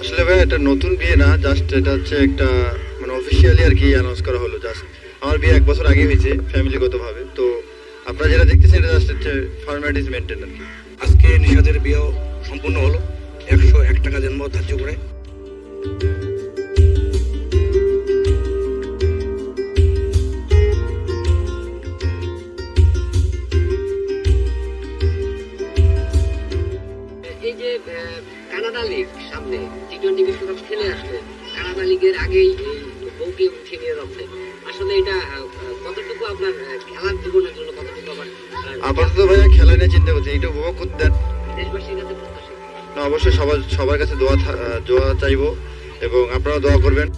আসলে ভাই এটা নতুন বিয়ে না জাস্ট এটা হচ্ছে একটা মানে অফিসিয়ালি আর কি অ্যানাউন্স করা হলো জাস্ট আমার বিয়ে এক বছর আগে হয়েছে ফ্যামিলিগতভাবে তো আপনারা যেটা দেখতেছেন এটা জাস্ট হচ্ছে ফর্মালিটিস মেনটেন আর কি। আজকে নিশাদের বিয়েও সম্পূর্ণ হলো একশো এক টাকা জন্ম ধার্য করে। এই যে কানাডা লিগ সামনে টি টোয়েন্টি বিশ্বকাপ খেলে আসলে কানাডা লিগের আগেই এই বউকে উঠিয়ে নিয়ে যাচ্ছে। আসলে এটা কতটুকু আপনার খেলার জীবনের জন্য কতটুকু আবার আপাতত ভাইয়া খেলা নিয়ে চিন্তা করছি এটা উপভোগ করতে দেশবাসীর কাছে প্রত্যাশা না অবশ্যই সবার সবার কাছে দোয়া দোয়া চাইব এবং আপনারা দোয়া করবেন।